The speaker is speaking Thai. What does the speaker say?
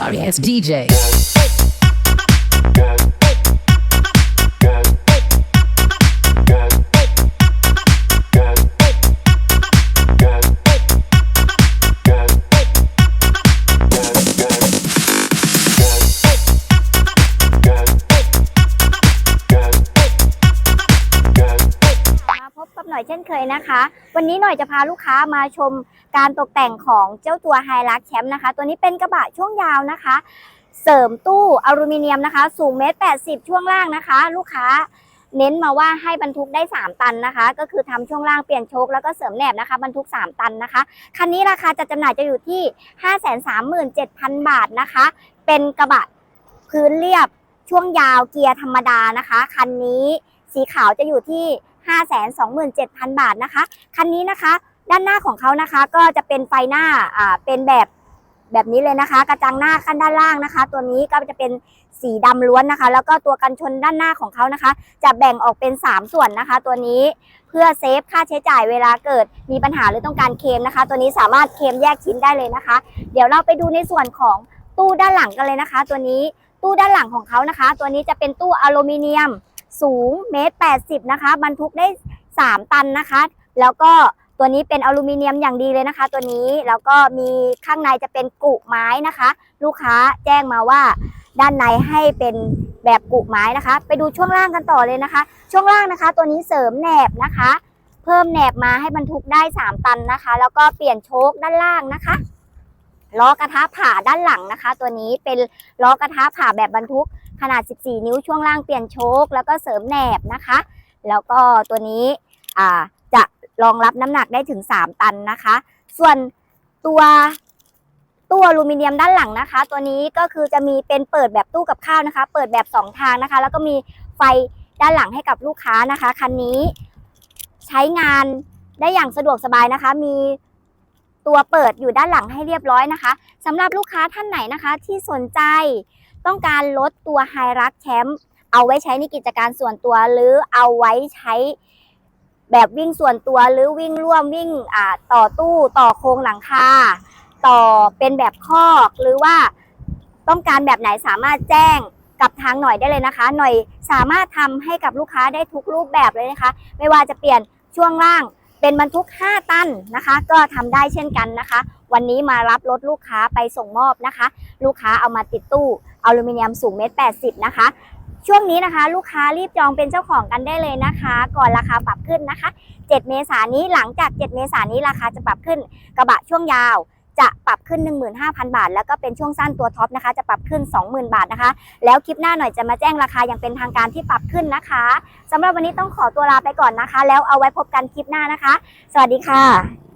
sorry ass DJ. หน่อยเช่นเคยนะคะ วันนี้หน่อยจะพาลูกค้ามาชมการตกแต่งของเจ้าตัวไฮรักแชมป์นะคะ ตัวนี้เป็นกระบะช่วงยาวนะคะ เสริมตู้อลูมิเนียมนะคะ สูงเมตรแปดสิบช่วงล่างนะคะ ลูกค้าเน้นมาว่าให้บรรทุกได้ 3 ตันนะคะ ก็คือทำช่วงล่างเปลี่ยนโชคแล้วก็เสริมแหนบนะคะบรรทุก 3 ตันนะคะ คันนี้ราคาจะจำหน่ายจะอยู่ที่ 537,000 บาทนะคะ เป็นกระบะพื้นเรียบช่วงยาวเกียร์ธรรมดานะคะ คันนี้สีขาวจะอยู่ที่ 527,000 บาทนะคะ คันนี้นะคะ ด้านหน้าของเขานะคะก็จะเป็นไฟหน้าอ่าเป็นแบบแบบนี้เลยนะคะ กระจังหน้าขั้นด้านล่างนะคะ ตัวนี้ก็จะเป็นสีดำล้วนนะคะ แล้วก็ตัวกันชนด้านหน้าของเขานะคะ จะแบ่งออกเป็น 3 ส่วนนะคะ ตัวนี้เพื่อเซฟค่าใช้จ่ายเวลาเกิดมีปัญหาหรือต้องการเคลมนะคะ ตัวนี้สามารถเคลมแยกชิ้นได้เลยนะคะ เดี๋ยวเราไปดูในส่วนของตู้ด้านหลังกันเลยนะคะ ตัวนี้ตู้ด้านหลังของเขานะคะ ตัวนี้จะเป็นตู้อลูมิเนียม สูงเมตรแปดสิบนะคะ บรรทุกได้ 3 ตันนะคะ แล้วก็ตัวนี้เป็นอลูมิเนียมอย่างดีเลยนะคะ ตัวนี้แล้วก็มีข้างในจะเป็นกุไม้นะคะ ลูกค้าแจ้งมาว่าด้านในให้เป็นแบบกุไม้นะคะ ไปดูช่วงล่างกันต่อเลยนะคะ ช่วงล่างนะคะ ตัวนี้เสริมแหนบนะคะ เพิ่มแหนบมาให้บรรทุกได้ 3 ตันนะคะ แล้วก็เปลี่ยนโชคด้านล่างนะคะ ล้อกระทะผ่าด้านหลังนะคะ ตัวนี้เป็นล้อกระทะผ่าแบบบรรทุกขนาด 14 นิ้วช่วงล่างเปลี่ยนโชคแล้วก็เสริมแหนบนะคะ แล้วก็ตัวนี้จะรองรับน้ำหนักได้ถึง 3 ตันนะคะ ส่วนตัวตู้อลูมิเนียมด้านหลังนะคะ ตัวนี้ก็คือจะมีเป็นเปิดแบบตู้กับข้าวนะคะ เปิดแบบ 2 ทางนะคะ แล้วก็มีไฟด้านหลังให้กับลูกค้านะคะคันนี้ใช้งานได้อย่างสะดวกสบายนะคะ มี ตัวเปิดอยู่ด้านหลังให้เรียบร้อยนะคะสำหรับลูกค้าท่านไหนนะคะที่สนใจต้องการลดตัวไฮรักแชมป์เอาไว้ใช้ในกิจการส่วนตัวหรือเอาไว้ใช้แบบวิ่งส่วนตัวหรือวิ่งร่วมวิ่งต่อตู้ต่อโครงหลังคาต่อเป็นแบบคอกหรือว่าต้องการแบบไหนสามารถแจ้งกับทางหน่อยได้เลยนะคะ หน่อยสามารถทำให้กับลูกค้าได้ทุกรูปแบบเลยนะคะ ไม่ว่าจะเปลี่ยนช่วงล่าง เป็นบรรทุก 5 ตันนะคะ ก็ทำได้เช่นกันนะคะ วันนี้มารับรถลูกค้าไปส่งมอบนะคะ ลูกค้าเอามาติดตู้อลูมิเนียมสูงเมตรแปดสิบนะคะ ช่วงนี้นะคะลูกค้ารีบจองเป็นเจ้าของกันได้เลยนะคะ ก่อนราคาปรับขึ้นนะคะ 7 เมษายนนี้หลังจาก 7 เมษายนนี้ราคาจะปรับขึ้นกระบะช่วงยาว จะปรับขึ้น 15,000 บาท แล้วก็เป็นช่วงสั้นตัวท็อปนะคะ จะปรับขึ้น 20,000 บาทนะคะ แล้วคลิปหน้าหน่อยจะมาแจ้งราคาอย่างเป็นทางการที่ปรับขึ้นนะคะสำหรับวันนี้ต้องขอตัวลาไปก่อนนะคะ แล้วเอาไว้พบกันคลิปหน้านะคะ สวัสดีค่ะ